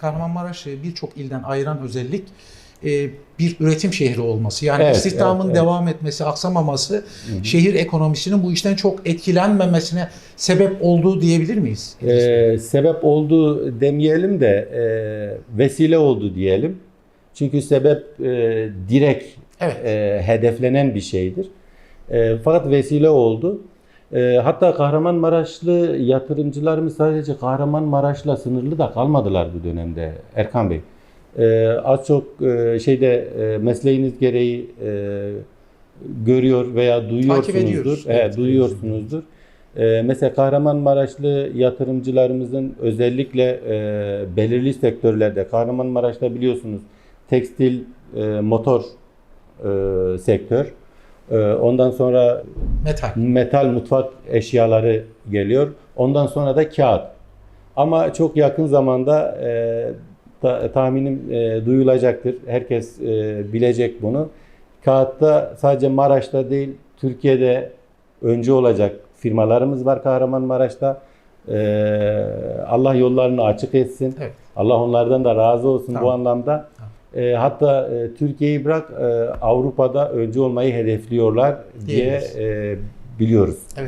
Kahramanmaraş'ı birçok ilden ayıran özellik e, bir üretim şehri olması. Yani Evet, istihdamın evet, evet. devam etmesi, aksamaması şehir ekonomisinin bu işten çok etkilenmemesine sebep olduğu diyebilir miyiz? Ee, sebep oldu demeyelim de e, vesile oldu diyelim. Çünkü sebep e, direkt Evet. e, hedeflenen bir şeydir. E, fakat vesile oldu. E, hatta Kahramanmaraşlı yatırımcılarımız sadece Kahramanmaraş'la sınırlı da kalmadılar bu dönemde Erkan Bey. E, az çok e, şeyde e, mesleğiniz gereği e, görüyor veya duyuyorsunuzdur. Evet, Evet, duyuyorsunuzdur. E, mesela Kahramanmaraşlı yatırımcılarımızın özellikle e, belirli sektörlerde Kahramanmaraş'ta biliyorsunuz tekstil, e, motor e, sektör. E, ondan sonra Metal. metal mutfak eşyaları geliyor. Ondan sonra da kağıt. Ama çok yakın zamanda e, ta- tahminim e, duyulacaktır. Herkes e, bilecek bunu. Kağıtta sadece Maraş'ta değil, Türkiye'de öncü olacak firmalarımız var Kahramanmaraş'ta. E, Allah yollarını açık etsin. Evet. Allah onlardan da razı olsun bu Tamam. anlamda. E, hatta e, Türkiye'yi bırak e, Avrupa'da öncü olmayı hedefliyorlar diye Diyebiliriz. e, biliyoruz. Evet.